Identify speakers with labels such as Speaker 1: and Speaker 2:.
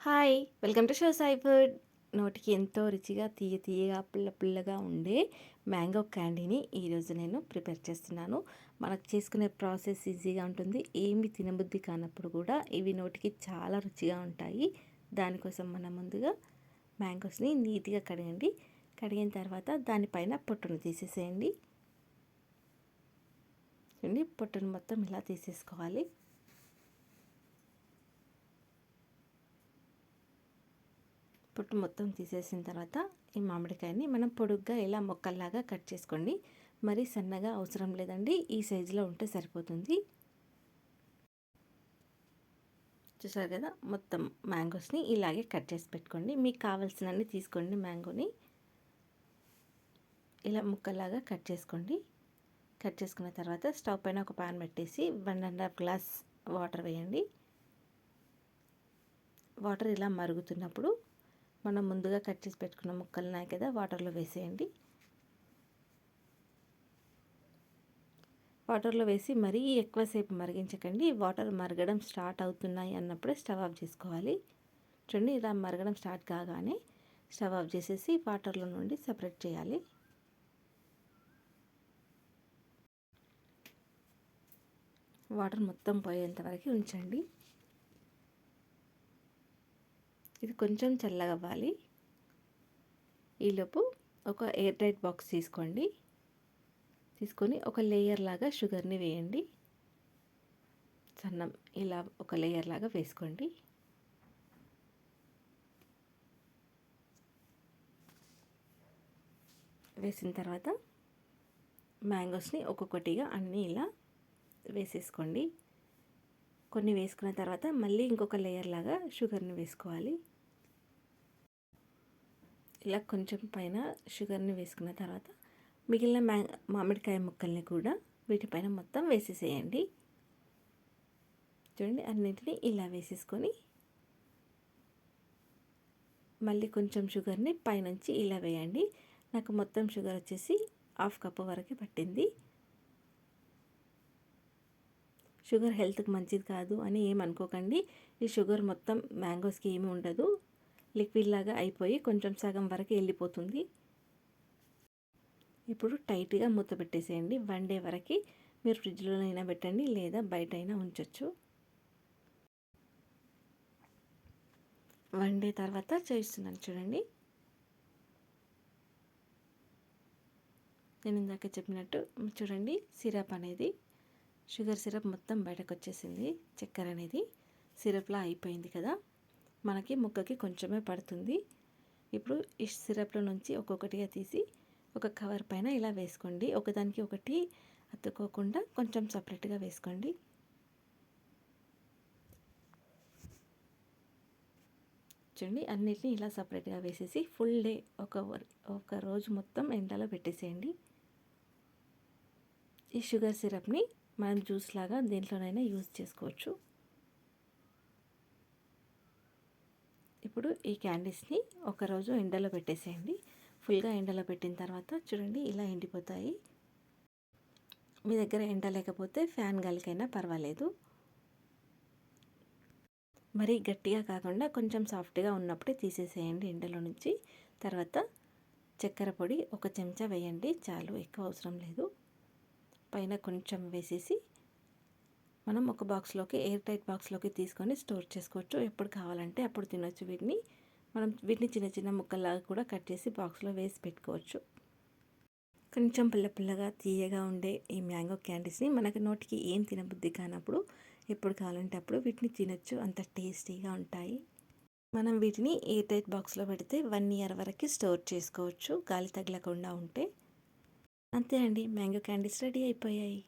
Speaker 1: Hi welcome to show Sai food నోటికి ఎంతో రుచిగా తీయ తీయగా పుల్ల పుల్లగా ఉండే మ్యాంగో క్యాండీని ఈరోజు నేను ప్రిపేర్ చేస్తున్నాను. మనకు చేసుకునే ప్రాసెస్ ఈజీగా ఉంటుంది. ఏమి తినబుద్ధి కానప్పుడు కూడా ఇవి నోటికి చాలా రుచిగా ఉంటాయి. దానికోసం మనం ముందుగా మ్యాంగోస్ని నీట్గా కడగండి. కడిగిన తర్వాత దానిపైన పొట్టును తీసేసేయండి. చూడండి పొట్టును మొత్తం ఇలా తీసేసుకోవాలి. పొట్టు మొత్తం తీసేసిన తర్వాత ఈ మామిడికాయని మనం పొడుగ్గా ఇలా మొక్కల్లాగా కట్ చేసుకోండి. మరి సన్నగా అవసరం లేదండి. ఈ సైజులో ఉంటే సరిపోతుంది. చూసారు కదా? మొత్తం మ్యాంగోస్ని ఇలాగే కట్ చేసి పెట్టుకోండి. మీకు కావాల్సినన్ని తీసుకోండి మ్యాంగోని. ఇలా ముక్కలాగా కట్ చేసుకోండి. కట్ చేసుకున్న తర్వాత స్టవ్ పైన ఒక పాన్ పెట్టేసి one and half glass water వేయండి. వాటర్ ఇలా మరుగుతున్నప్పుడు మనం ముందుగా కట్ చేసి పెట్టుకున్న ముక్కలు ఉన్నాయి కదా వాటర్లో వేసేయండి. వాటర్లో వేసి మరీ ఎక్కువసేపు మరిగించకండి. వాటర్ మరగడం స్టార్ట్ అవుతున్నాయి అన్నప్పుడే స్టవ్ ఆఫ్ చేసుకోవాలి. చూడండి ఇలా మరగడం స్టార్ట్ కాగానే స్టవ్ ఆఫ్ చేసేసి వాటర్లో నుండి సపరేట్ చేయాలి. వాటర్ మొత్తం పోయేంత వరకు ఉంచండి. ఇది కొంచెం చల్లగవ్వాలి. ఈలోపు ఒక ఎయిర్ టైట్ బాక్స్ తీసుకోండి. తీసుకొని ఒక లేయర్ లాగా షుగర్ని వేయండి. సన్నం ఇలా ఒక లేయర్ లాగా వేసుకోండి. వేసిన తర్వాత మ్యాంగోస్ని ఒక్కొక్కటిగా అన్నీ ఇలా వేసేసుకోండి. కొన్ని వేసుకున్న తర్వాత మళ్ళీ ఇంకొక లేయర్ లాగా షుగర్ని వేసుకోవాలి. ఇలా కొంచెం పైన షుగర్ని వేసుకున్న తర్వాత మిగిలిన మ్యా మామిడికాయ ముక్కల్ని కూడా వీటిపైన మొత్తం వేసేసేయండి. చూడండి అన్నింటినీ ఇలా వేసేసుకొని మళ్ళీ కొంచెం షుగర్ని పైనుంచి ఇలా వేయండి. నాకు మొత్తం షుగర్ వచ్చేసి హాఫ్ కప్ వరకు పట్టింది. షుగర్ హెల్త్కి మంచిది కాదు అని ఏమనుకోకండి ఈ షుగర్ మొత్తం మ్యాంగోస్కి ఏమి ఉండదు. లిక్విడ్ లాగా అయిపోయి కొంచెం సగం వరకు వెళ్ళిపోతుంది. ఇప్పుడు టైట్గా మూత పెట్టేసేయండి. వన్ డే వరకు మీరు ఫ్రిడ్జ్లోనైనా పెట్టండి లేదా బయట అయినా ఉంచవచ్చు వన్ డే తర్వాత చేయిస్తున్నాను చూడండి. నేను ఇందాక చెప్పినట్టు చూడండి సిరప్ అనేది షుగర్ సిరప్ మొత్తం బయటకు వచ్చేసింది చక్కెర అనేది సిరప్లా అయిపోయింది కదా. మనకి ముక్కకి కొంచెమే పడుతుంది. ఇప్పుడు ఈ సిరప్లో నుంచి ఒక్కొక్కటిగా తీసి ఒక కవర్ పైన ఇలా వేసుకోండి. ఒకదానికి ఒకటి అతుక్కోకుండా కొంచెం సపరేట్గా వేసుకోండి. చూడండి అన్నిటిని ఇలా సపరేట్గా వేసేసి ఫుల్ డే ఒక ఒక రోజు మొత్తం ఎండలో పెట్టేసేయండి. ఈ షుగర్ సిరప్ని మనం జ్యూస్ లాగా దేంట్లోనైనా యూజ్ చేసుకోవచ్చు. ఇప్పుడు ఈ క్యాండీస్ని ఒకరోజు ఎండలో పెట్టేసేయండి. ఫుల్గా ఎండలో పెట్టిన తర్వాత చూడండి ఇలా ఎండిపోతాయి. మీ దగ్గర ఎండ లేకపోతే ఫ్యాన్ గాలికైనా పర్వాలేదు. మరీ గట్టిగా కాకుండా కొంచెం సాఫ్ట్గా ఉన్నప్పుడే తీసేసేయండి ఎండలో నుంచి. తర్వాత చక్కెర పొడి ఒక చెంచా వేయండి. చాలు ఎక్కువ అవసరం లేదు. పైన కొంచెం వేసేసి మనం ఒక బాక్స్లోకి ఎయిర్ టైట్ బాక్స్లోకి తీసుకొని స్టోర్ చేసుకోవచ్చు. ఎప్పుడు కావాలంటే అప్పుడు తినొచ్చు. వీటిని మనం వీటిని చిన్న చిన్న ముక్కల్లాగా కూడా కట్ చేసి బాక్స్లో వేసి పెట్టుకోవచ్చు. కొంచెం పుల్ల పుల్లగా తీయగా ఉండే ఈ మ్యాంగో క్యాండీస్ని మనకి నోటికి ఏం తినబుద్ధి కానప్పుడు ఎప్పుడు కావాలంటే అప్పుడు వీటిని తినొచ్చు. అంత టేస్టీగా ఉంటాయి. మనం వీటిని ఎయిర్ టైట్ బాక్స్లో పెడితే వన్ ఇయర్ వరకు స్టోర్ చేసుకోవచ్చు. గాలి తగలకుండా ఉంటే అంతే అండి. మ్యాంగో క్యాండీస్ రెడీ అయిపోయాయి.